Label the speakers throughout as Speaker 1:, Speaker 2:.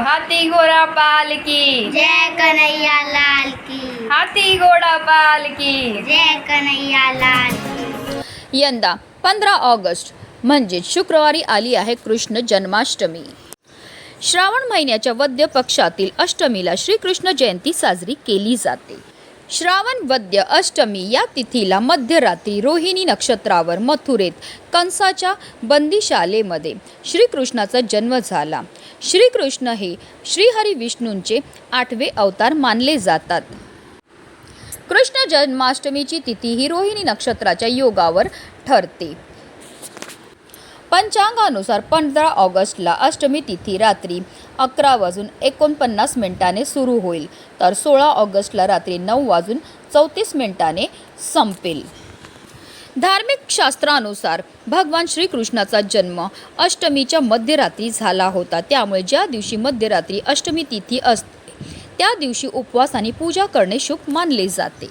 Speaker 1: हाथी घोड़ा पाल की.
Speaker 2: जय कन्हैया लाल की.
Speaker 1: हाथी घोड़ा पाल की.
Speaker 2: जय कन्हैया लाल की.
Speaker 3: यंदा पंधरा ऑगस्ट म्हणजेच शुक्रवारी आली आहे कृष्ण जन्माष्टमी. श्रावण महिन्याच्या वद्य पक्षातील अष्टमीला श्रीकृष्ण जयंती साजरी केली जाते. श्रावण वद्य अष्टमी या तिथीला मध्यरात्री रोहिणी नक्षत्रावर मथुरेत कंसाच्या बंदीशालेमध्ये श्रीकृष्णाचा जन्म झाला. श्रीकृष्ण हे श्रीहरी विष्णूंचे आठवे अवतार मानले जातात. कृष्ण जन्माष्टमीची तिथी ही रोहिणी नक्षत्राच्या योगावर ठरते. पंचांगानुसार पंधरा ऑगस्टला अष्टमी तिथी रात्री अकरा वाजून एकोणपन्नास मिनिटाने सुरू होईल. तर सोळा ऑगस्टला रात्री नऊ वाजून चौतीस मिनिटाने संपेल. धार्मिक शास्त्रानुसार भगवान श्रीकृष्णाचा जन्म अष्टमीच्या मध्यरात्री झाला होता. त्यामुळे ज्या दिवशी मध्यरात्री अष्टमी तिथी असते त्या दिवशी उपवास आणि पूजा करणे शुभ मानले जाते.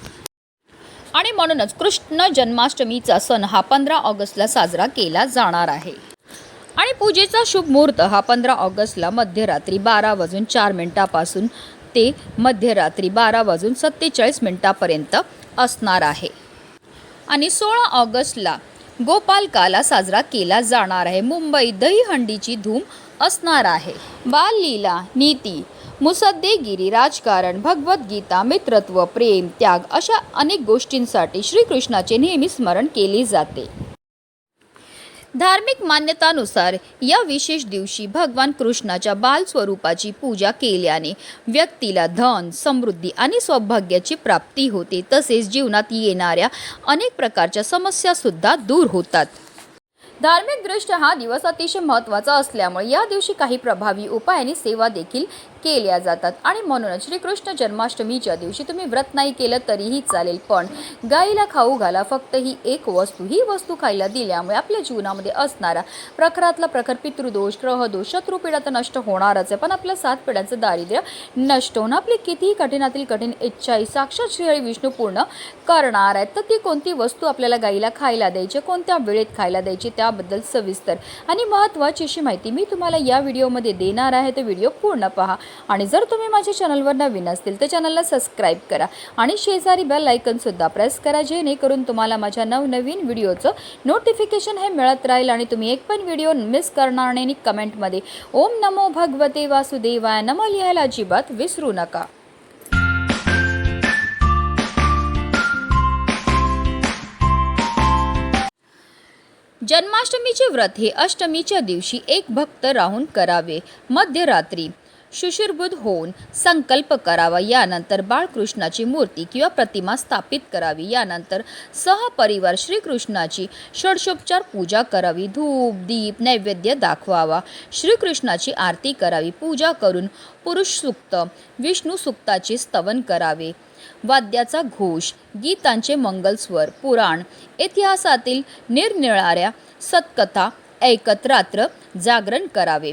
Speaker 3: आणि म्हणूनच कृष्ण जन्माष्टमीचा सण हा पंधरा ऑगस्टला साजरा केला जाणार आहे. आणि पूजेचा शुभ मुहूर्त हा पंधरा ऑगस्टला मध्यरात्री बारा वाजून चार मिनिटापासून ते मध्यरात्री बारा वाजून सत्तेचाळीस मिनिटापर्यंत असणार आहे. आणि सोळा ऑगस्टला गोपालकाला साजरा केला जाणार आहे. मुंबई दहीहंडीची धूम असणार आहे. बाललीला नीती मुसद्देगिरी राजकारण भगवद्गीता मित्रत्व प्रेम त्याग अशा अनेक गोष्टींसाठी श्रीकृष्णाचे नेहमी स्मरण केले जाते. धार्मिक मान्यतानुसार या विशेष दिवशी भगवान कृष्णाच्या बाल स्वरूपाची पूजा केल्याने व्यक्तीला धन समृद्धी आणि सौभाग्याची प्राप्ती होते. तसेच जीवनात येणाऱ्या अनेक प्रकारच्या समस्यासुद्धा दूर होतात. धार्मिकदृष्ट्या हा दिवस अतिशय महत्त्वाचा असल्यामुळे या दिवशी काही प्रभावी उपाय आणि सेवा देखील केल्या जातात. आणि म्हणूनच श्रीकृष्ण जन्माष्टमीच्या दिवशी तुम्ही व्रत नाही केलं तरीही चालेल. पण गाईला खाऊ घाला. फक्त ही एक वस्तू ही वस्तू खायला दिल्यामुळे आपल्या जीवनामध्ये असणारा प्रखरातला प्रखर पितृदोष ग्रहदोष शत्रुपीडा तर नष्ट होणारच आहे. पण आपल्या सात पिढ्यांचं दारिद्र्य नष्ट होणं आपली कितीही कठीणातील कठीण इच्छाही साक्षात श्रीहरी विष्णू पूर्ण करणार आहेत. तर ती कोणती वस्तू आपल्याला गाईला खायला द्यायची कोणत्या वेळेत खायला द्यायची त्याबद्दल सविस्तर आणि महत्त्वाची अशी माहिती मी तुम्हाला या व्हिडिओमध्ये देणार आहे. तर व्हिडिओ पूर्ण पहा. आणि जर तुम्ही माझ्या चॅनलवर नवीन असतील तर चॅनलला सबस्क्राईब करा आणि शेजारी बेल आयकनसुद्धा प्रेस करा जेणेकरून तुम्हाला माझ्या नवनवीन व्हिडिओचं नोटिफिकेशन हे मिळत राहील आणि तुम्ही एक पण व्हिडिओ मिस करणार नाही आणि कमेंटमध्ये. ओम नमो भगवते वासुदेवाय नमो लिहायला अजिबात विसरू नका. जन्माष्टमीचे व्रत हे अष्टमीच्या दिवशी एक भक्त राहून करावे. मध्यरात्री शुशिरबुद्ध होऊन संकल्प करावा. यानंतर बाळकृष्णाची मूर्ती किंवा प्रतिमा स्थापित करावी. यानंतर सहपरिवार श्रीकृष्णाची षडशोपचार पूजा करावी. धूप दीप नैवेद्य दाखवावा. श्रीकृष्णाची आरती करावी. पूजा करून पुरुष सुक्त विष्णू सुक्ताचे स्तवन करावे. वाद्याचा घोष गीतांचे मंगलस्वर पुराण इतिहासातील निरनिळाऱ्या सत्कथा ऐकत रात्र जागरण करावे.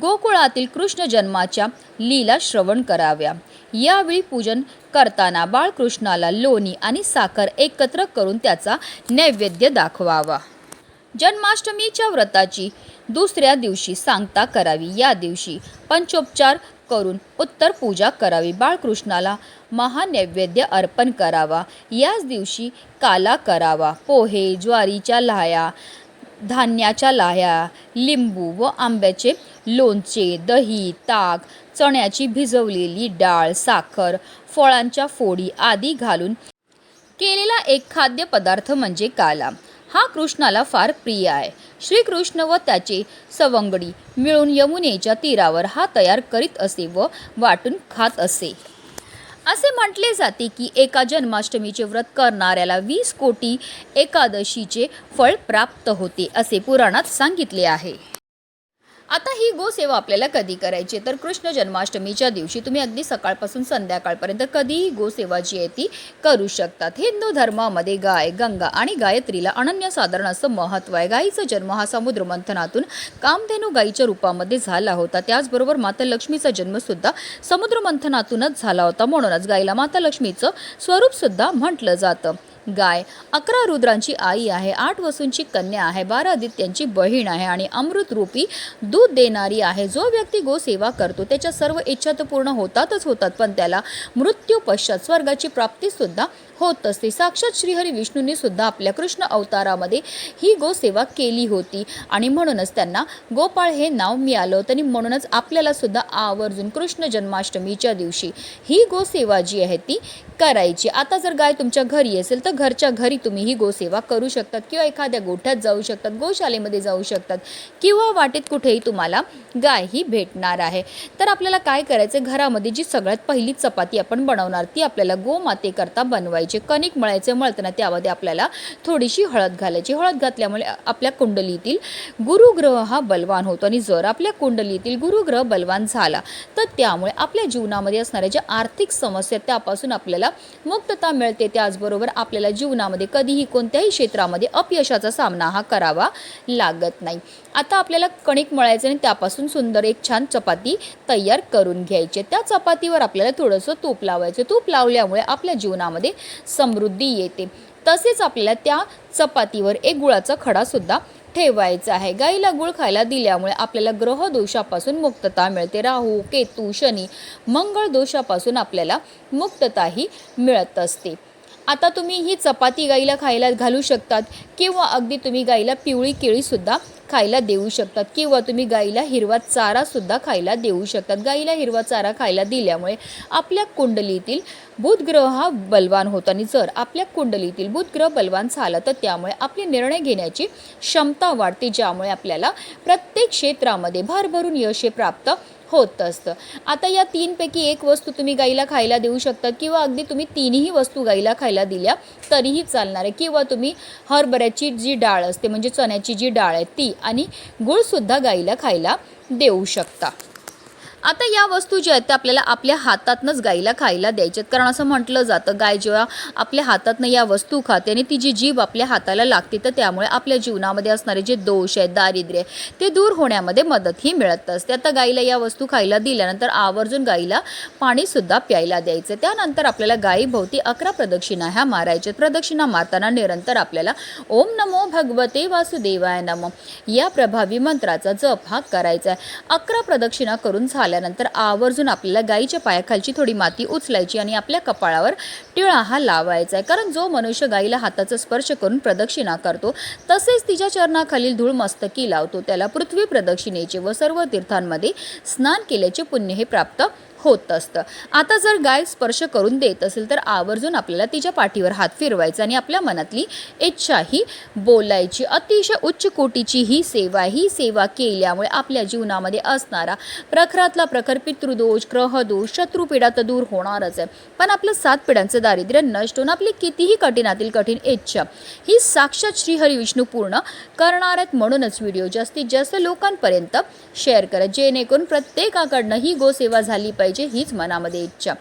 Speaker 3: गोकुळातील कृष्ण जन्माच्या लीला श्रवण कराव्या. यावेळी पूजन करताना बाळकृष्णाला लोणी आणि साखर एकत्र करून त्याचा नैवेद्य दाखवावा. जन्माष्टमीच्या व्रताची दुसऱ्या दिवशी सांगता करावी. या दिवशी पंचोपचार करून उत्तर पूजा करावी. बाळकृष्णाला महानैवेद्य अर्पण करावा. याच दिवशी काला करावा. पोहे ज्वारीच्या लाह्या धान्याच्या लाह्या लिंबू व आंब्याचे लोणचे दही ताक चण्याची भिजवलेली डाळ साखर फळांच्या फोडी आदी घालून केलेला एक खाद्यपदार्थ म्हणजे काला. हा कृष्णाला फार प्रिय आहे. श्रीकृष्ण व त्याचे सवंगडी मिळून यमुनेच्या तीरावर हा तयार करीत असे व वाटून खात असे. असे म्हटले जाते की एका जन्माष्टमीचे व्रत करणाऱ्याला वीस कोटी एकादशीचे फळ प्राप्त होते असे पुराणात सांगितले आहे. आता ही गोसेवा आपल्याला कधी करायची आहे? तर कृष्ण जन्माष्टमीच्या दिवशी तुम्ही अगदी सकाळपासून संध्याकाळपर्यंत कधीही गोसेवा जी आहे ती करू शकतात. हिंदू धर्मामध्ये गाय गंगा आणि गायत्रीला अनन्यसाधारण असं महत्त्व आहे. गायीचा जन्म हा समुद्र मंथनातून कामधेनू गायीच्या रूपामध्ये झाला होता. त्याचबरोबर माता लक्ष्मीचा जन्मसुद्धा समुद्र मंथनातूनच झाला होता. म्हणूनच गायीला माता लक्ष्मीचं स्वरूपसुद्धा म्हटलं जातं. गाय. अकरा रुद्रांची आई आहे आठ वसूंची कन्या आहे बारा आदित्यांची बहीण आहे आणि अमृत रूपी दूध देणारी आहे. जो व्यक्ती गोसेवा करतो त्याच्या सर्व इच्छा तर पूर्ण होतातच होतात पण त्याला मृत्यू पश्चात स्वर्गाची प्राप्तीसुद्धा होत असते. साक्षात श्रीहरी विष्णूंनी सुद्धा आपल्या कृष्ण अवतारामध्ये ही गोसेवा केली होती आणि म्हणूनच त्यांना गोपाळ हे नाव मिळालं. होतं आणि म्हणूनच आपल्याला सुद्धा आवर्जून कृष्ण जन्माष्टमीच्या दिवशी ही गोसेवा जी आहे ती करायची. आता जर गाय तुमच्या घरी असेल तर घरच्या घरी तुम्ही ही गोसेवा करू शकतात किंवा एखाद्या गोठ्यात जाऊ शकतात गोशालेमध्ये जाऊ शकतात किंवा वाटेत कुठेही तुम्हाला गाय ही भेटणार आहे. तर आपल्याला काय करायचं घरामध्ये जी सगळ्यात पहिली चपाती आपण बनवणार ती आपल्याला गोमातेकरता बनवायची. कणिक मळायचे मळताना त्यामध्ये आपल्याला थोडीशी हळद घालायची. हळद घातल्यामुळे आपल्या कुंडलीतील गुरुग्रह हा बलवान होतो आणि जर आपल्या कुंडलीतील गुरुग्रह बलवान झाला तर त्यामुळे आपल्या जीवनामध्ये असणाऱ्या ज्या आर्थिक समस्या आहेत, त्यापासून आपल्याला मुक्तता मिळते. त्याचबरोबर आपल्याला जीवनामध्ये कधीही कोणत्याही क्षेत्रामध्ये अपयशाचा सामना हा करावा लागत नाही. आता आपल्याला कणिक मळायचं आणि त्यापासून सुंदर एक छान चपाती तयार करून घ्यायची त्या चपातीवर आपल्याला थोडंसं तूप लावायचं तूप लावल्यामुळे आपल्या जीवनामध्ये समृद्धी येते. तसेच आपल्याला त्या चपातीवर एक गुळाचा खडासुद्धा ठेवायचा आहे. गाईला गुळ खायला दिल्यामुळे आपल्याला ग्रह दोषापासून मुक्तता मिळते. राहू केतू शनी मंगळ दोषापासून आपल्याला मुक्तताही मिळत असते. आता तुम्ही ही चपाती गाईला खायला घालू शकतात किंवा अगदी तुम्ही गाईला पिवळी केळीसुद्धा खायला देऊ शकतात किंवा तुम्ही गाईला हिरवा चारासुद्धा खायला देऊ शकतात. गाईला हिरवा चारा खायला दिल्यामुळे आपल्या कुंडलीतील बुधग्रह हा बलवान होतो आणि जर आपल्या कुंडलीतील बुधग्रह बलवान झाला तर त्यामुळे आपले निर्णय घेण्याची क्षमता वाढते ज्यामुळे आपल्याला प्रत्येक क्षेत्रामध्ये भरभरून यश हे प्राप्त होत असतं. आता या तीनपैकी एक वस्तू तुम्ही गाईला खायला देऊ शकता किंवा अगदी तुम्ही तिन्ही वस्तू गाईला खायला दिल्या तरीही चालणार आहे. किंवा तुम्ही हरभऱ्याची जी डाळ असते म्हणजे चण्याची जी डाळ आहे ती आणि गुळसुद्धा गाईला खायला देऊ शकता. आता या वस्तू ज्या आहेत त्या आपल्याला आपल्या हातातनंच गाईला खायला द्यायच्यात. कारण असं म्हटलं जातं गाय जेव्हा आपल्या हातातनं या वस्तू खाते आणि ती जी जीभ आपल्या हाताला लागते तर त्यामुळे आपल्या जीवनामध्ये असणारे जे दोष आहेत दारिद्र्य आहे, ते दूर होण्यामध्ये मदतही मिळत असते. आता गाईला या वस्तू खायला दिल्यानंतर आवर्जून गाईला पाणीसुद्धा प्यायला द्यायचं. त्यानंतर आपल्याला गायीभोवती अकरा प्रदक्षिणा ह्या मारायच्या प्रदक्षिणा मारताना निरंतर आपल्याला ओम नमो भगवते वासुदेवाय नमो या प्रभावी मंत्राचा जप हा करायचा आहे. अकरा प्रदक्षिणा करून झाल्यानंतर आवर्जून आपल्याला गाईच्या पायाखालची थोडी माती उचलायची आणि आपल्या कपाळावर टिळा हा लावायचा आहे. कारण जो मनुष्य गाईला हाताचा स्पर्श करून प्रदक्षिणा करतो तसेच तिच्या चरणाखालील धूळ मस्तकी लावतो. त्याला पृथ्वी प्रदक्षिणेचे व सर्व तीर्थांमध्ये स्नान केल्याचे पुण्य हे प्राप्त होत असतं. आता जर गाय स्पर्श करून देत असेल तर आवर्जून आपल्याला तिच्या पाठीवर हात फिरवायचा आणि आपल्या मनातली इच्छा ही बोलायची. अतिशय उच्च कोटीची ही सेवा ही सेवा केल्यामुळे आपल्या जीवनामध्ये असणारा प्रखरातला प्रखर पितृदोष ग्रहदोष शत्रुपीडा तर दूर होणारच आहे. पण आपलं सात पिढ्यांचं दारिद्र्य नष्ट होऊन आपली कितीही कठीणातील कठीण इच्छा ही साक्षात श्रीहरी विष्णू पूर्ण करणार आहेत म्हणूनच व्हिडिओ जास्तीत जास्त लोकांपर्यंत शेअर करा. जेणेकरून प्रत्येकाकडनं ही गोसेवा झाली पाहिजे. पाहिजे हीच मनामध्ये इच्छा.